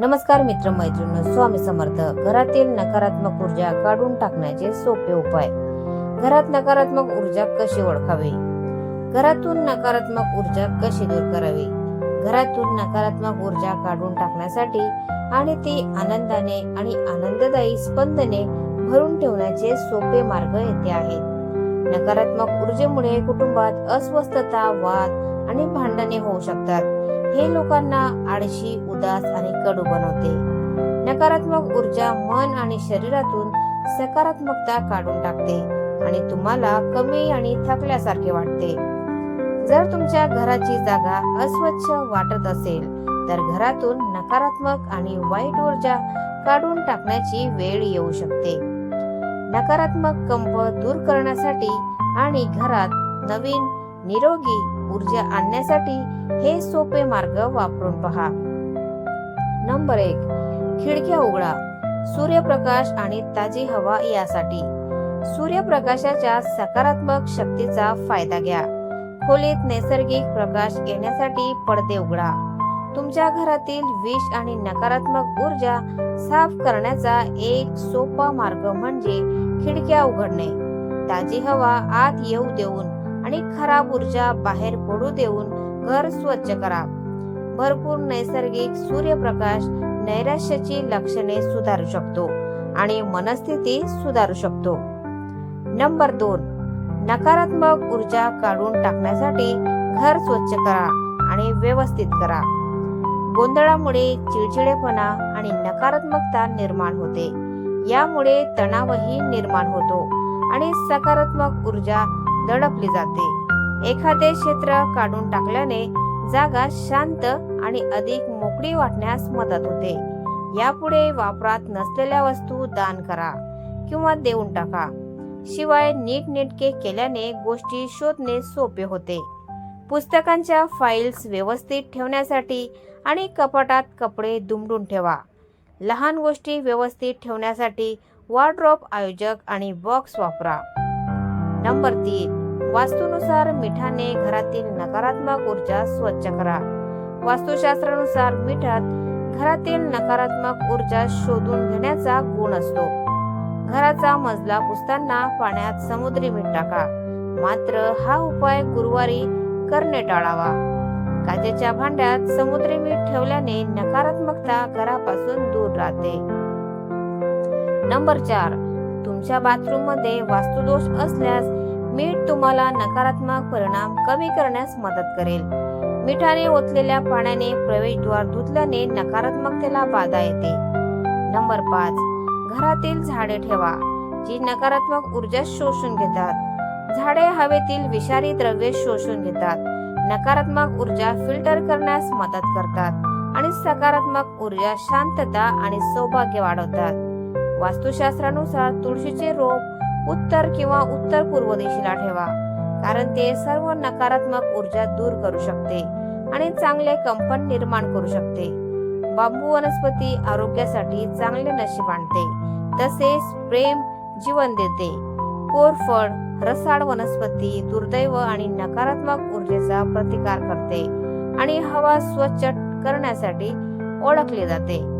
नमस्कार मित्र मैत्रिणी स्वामी समर्थ. घरातील नकारात्मक ऊर्जा काढून टाकण्याचे सोपे उपाय. घरात नकारात्मक ऊर्जा कशी ओळखावी? घरातून नकारात्मक ऊर्जा कशी दूर करावी? घरातून नकारात्मक ऊर्जा काढून टाकण्यासाठी आणि ती आनंदाने आणि आनंददायी स्पंदने भरून ठेवण्याचे सोपे मार्ग येथे आहेत. नकारात्मक ऊर्जेमुळे कुटुंबात अस्वस्थता वाद आणि भांडणे होऊ शकतात. हे लोकांना आळशी उदास आणि कडू बनवते. नकारात्मक ऊर्जा मन आणि शरीरातून सकारात्मकता काढून टाकते आणि तुम्हाला कमी आणि थकल्यासारखे वाटते. जर तुमच्या घराची जागा अस्वच्छ वाटत असेल तर घरातून नकारात्मक आणि वाईट ऊर्जा काढून टाकण्याची वेळ येऊ शकते. नकारात्मक कंप दूर करण्यासाठी आणि घरात नवीन निरोगी ऊर्जा आणण्यासाठी हे सोपे मार्ग वापरून पहा. नंबर एक खिडक्या उघडा. सूर्यप्रकाश आणि ताजी हवा यासाठी. सूर्यप्रकाशाच्या सकारात्मक शक्तीचा फायदा घ्या. खोलीत नैसर्गिक प्रकाश येण्यासाठी पडदे उघडा. तुमच्या घरातील विष आणि नकारात्मक ऊर्जा साफ करण्याचा एक सोपा मार्ग म्हणजे खिडक्या उघडणे. ताजी हवा आत येऊ देऊन आणि खराब ऊर्जा बाहेर पडू देऊन घर स्वच्छ करा. भरपूर नैसर्गिक सूर्यप्रकाश नैराश्याची लक्षणे सुधारू शकतो आणि मनस्थिती सुधारू शकतो. नंबर दोन नकारात्मक ऊर्जा काढून टाकण्यासाठी घर स्वच्छ करा आणि व्यवस्थित करा. गोंधळामुळे चिडचिडेपणा आणि नकारात्मकता निर्माण होते. यामुळे तणावही निर्माण होतो आणि सकारात्मक ऊर्जा दडपली जाते. एखादे क्षेत्र काढून टाकल्याने जागा शांत आणि अधिक मोकळी वाटण्यास मदत होते. यापुढे वापरात नसलेल्या वस्तू दान करा किंवा देऊन टाका. शिवाय नीटनेटके केल्याने गोष्टी शोधणे सोपे होते. पुस्तकांच्या फाईल्स व्यवस्थित ठेवण्यासाठी आणि कपाटात कपडे दुमडून ठेवा. लहान गोष्टी व्यवस्थित ठेवण्यासाठी वॉर्ड्रॉप आयोजक आणि बॉक्स वापरा. नंबर तीन. वास्तूनुसार मिठाने घरातील नकारात्मक ऊर्जा स्वच्छ करा. वास्तुशास्त्रानुसार मिठात घरातील नकारात्मक ऊर्जा शोधून घेण्याचा गुण असतो. घराचा मजला पुसताना पाण्यात समुद्री मीठ टाका. मात्र हा उपाय गुरुवारी करणे टाळावा. काचेच्या भांड्यात समुद्री मीठ ठेवल्याने नकारात्मकता घरापासून दूर राहते. नंबर चार. तुमच्या बाथरूममध्ये वास्तुदोष असल्यास मीठ तुम्हाला नकारात्मक परिणाम कमी करण्यास मदत करेल. मिठाने ओतलेल्या पाण्याने प्रवेशद्वार धुतल्याने नकारात्मकतेला बाधा येते. नंबर पाच. घरातील झाडे ठेवा जी नकारात्मक ऊर्जा शोषून घेतात. झाडे हवेतील विषारी द्रव्ये शोषून घेतात. नकारात्मक ऊर्जा फिल्टर करण्यास मदत करतात आणि सकारात्मक ऊर्जा शांतता आणि सौभाग्य वाढवतात. वास्तुशास्त्रानुसार तुळशीचे रोप उत्तर किंवा उत्तर पूर्व दिशेला ठेवा कारण ते सर्व नकारात्मक ऊर्जा दूर करू शकते आणि चांगले कंपन निर्माण करू शकते. बांबू वनस्पती आरोग्यासाठी चांगले नशीब आणते तसेच प्रेम जीवन देते. कोरफड रसाळ वनस्पती दुर्दैव आणि नकारात्मक ऊर्जेचा प्रतिकार करते आणि हवा स्वच्छ करण्यासाठी ओळखले जाते.